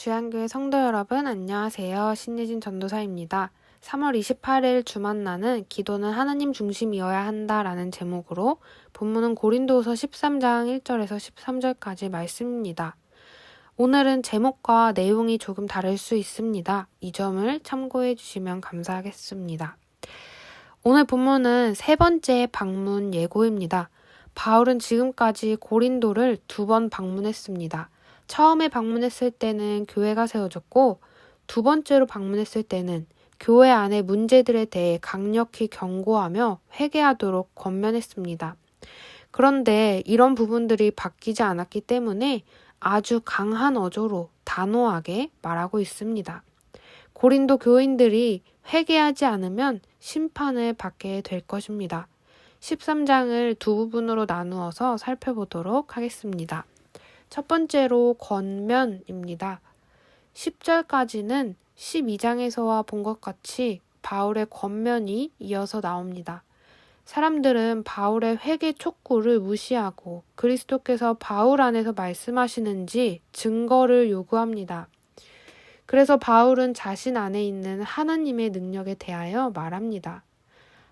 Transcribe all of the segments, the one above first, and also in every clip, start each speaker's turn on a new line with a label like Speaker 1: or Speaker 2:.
Speaker 1: 주양교회 성도 여러분 안녕하세요. 신예진 전도사입니다. 3월 28일 주만나는 기도는 하나님 중심이어야 한다라는 제목으로 본문은 고린도후서 13장 1절에서 13절까지 말씀입니다. 오늘은 제목과 내용이 조금 다를 수 있습니다. 이 점을 참고해 주시면 감사하겠습니다. 오늘 본문은 세 번째 방문 예고입니다. 바울은 지금까지 고린도를 두 번 방문했습니다. 처음에 방문했을 때는 교회가 세워졌고 두 번째로 방문했을 때는 교회 안의 문제들에 대해 강력히 경고하며 회개하도록 권면했습니다. 그런데 이런 부분들이 바뀌지 않았기 때문에 아주 강한 어조로 단호하게 말하고 있습니다. 고린도 교인들이 회개하지 않으면 심판을 받게 될 것입니다. 13장을 두 부분으로 나누어서 살펴보도록 하겠습니다. 첫 번째로 권면입니다. 10절까지는 12장에서와 본 것 같이 바울의 권면이 이어서 나옵니다. 사람들은 바울의 회개 촉구를 무시하고 그리스도께서 바울 안에서 말씀하시는지 증거를 요구합니다. 그래서 바울은 자신 안에 있는 하나님의 능력에 대하여 말합니다.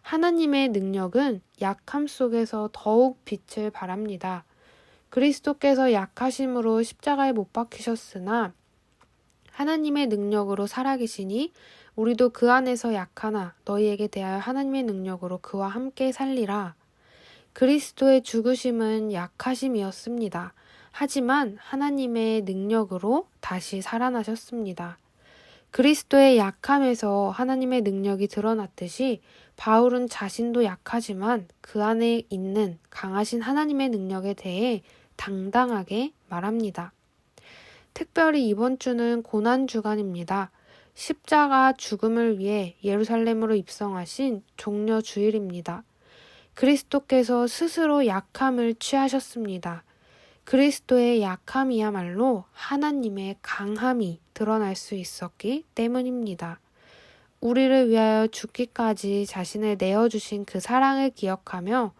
Speaker 1: 하나님의 능력은 약함 속에서 더욱 빛을 발합니다. 그리스도께서 약하심으로 십자가에 못 박히셨으나 하나님의 능력으로 살아계시니 우리도 그 안에서 약하나 너희에게 대하여 하나님의 능력으로 그와 함께 살리라. 그리스도의 죽으심은 약하심이었습니다. 하지만 하나님의 능력으로 다시 살아나셨습니다. 그리스도의 약함에서 하나님의 능력이 드러났듯이 바울은 자신도 약하지만 그 안에 있는 강하신 하나님의 능력에 대해 당당하게 말합니다. 특별히 이번 주는 고난 주간입니다. 십자가 죽음을 위해 예루살렘으로 입성하신 종려 주일입니다. 그리스도께서 스스로 약함을 취하셨습니다. 그리스도의 약함이야말로 하나님의 강함이 드러날 수 있었기 때문입니다. 우리를 위하여 죽기까지 자신을 내어주신 그 사랑을 기억하며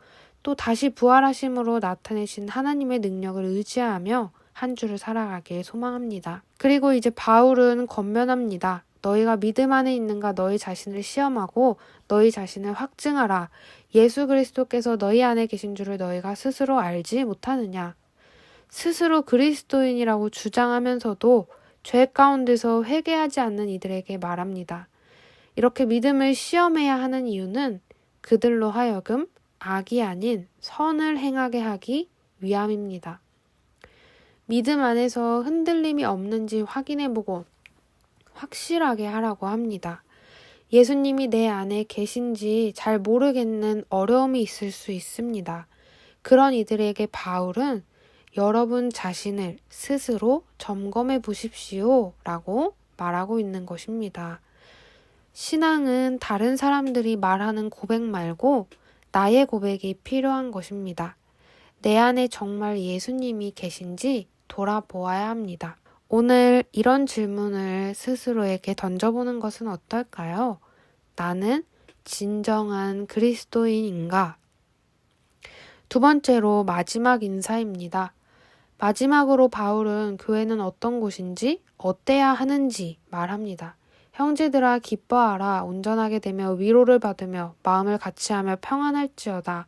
Speaker 1: 또 다시 부활하심으로 나타내신 하나님의 능력을 의지하며 한 주를 살아가길 소망합니다. 그리고 이제 바울은 권면합니다. 너희가 믿음 안에 있는가 너희 자신을 시험하고 너희 자신을 확증하라. 예수 그리스도께서 너희 안에 계신 줄을 너희가 스스로 알지 못하느냐. 스스로 그리스도인이라고 주장하면서도 죄 가운데서 회개하지 않는 이들에게 말합니다. 이렇게 믿음을 시험해야 하는 이유는 그들로 하여금 악이 아닌 선을 행하게 하기 위함입니다. 믿음 안에서 흔들림이 없는지 확인해보고 확실하게 하라고 합니다. 예수님이 내 안에 계신지 잘 모르겠는 어려움이 있을 수 있습니다. 그런 이들에게 바울은 여러분 자신을 스스로 점검해 보십시오 라고 말하고 있는 것입니다. 신앙은 다른 사람들이 말하는 고백 말고 나의 고백이 필요한 것입니다. 내 안에 정말 예수님이 계신지 돌아보아야 합니다. 오늘 이런 질문을 스스로에게 던져보는 것은 어떨까요? 나는 진정한 그리스도인인가? 두 번째로 마지막 인사입니다. 마지막으로 바울은 교회는 어떤 곳인지 어때야 하는지 말합니다. 형제들아 기뻐하라 온전하게 되며 위로를 받으며 마음을 같이하며 평안할지어다.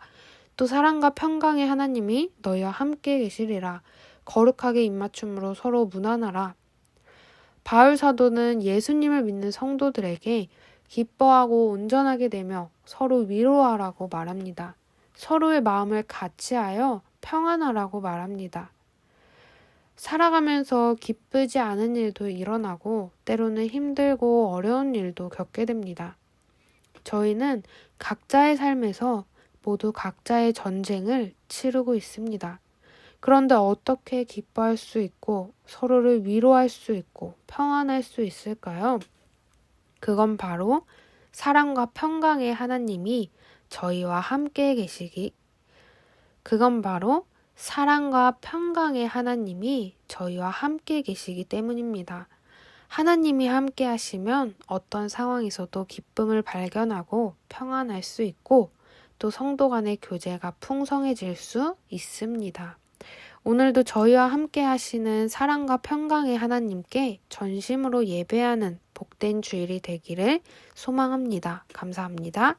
Speaker 1: 또 사랑과 평강의 하나님이 너희와 함께 계시리라. 거룩하게 입맞춤으로 서로 무난하라. 바울 사도는 예수님을 믿는 성도들에게 기뻐하고 온전하게 되며 서로 위로하라고 말합니다. 서로의 마음을 같이하여 평안하라고 말합니다. 살아가면서 기쁘지 않은 일도 일어나고 때로는 힘들고 어려운 일도 겪게 됩니다. 저희는 각자의 삶에서 모두 각자의 전쟁을 치르고 있습니다. 그런데 어떻게 기뻐할 수 있고 서로를 위로할 수 있고 평안할 수 있을까요? 그건 바로 사랑과 평강의 하나님이 저희와 함께 계시기. 그건 바로 사랑과 평강의 하나님이 저희와 함께 계시기 때문입니다. 하나님이 함께 하시면 어떤 상황에서도 기쁨을 발견하고 평안할 수 있고 또 성도 간의 교제가 풍성해질 수 있습니다. 오늘도 저희와 함께 하시는 사랑과 평강의 하나님께 전심으로 예배하는 복된 주일이 되기를 소망합니다. 감사합니다.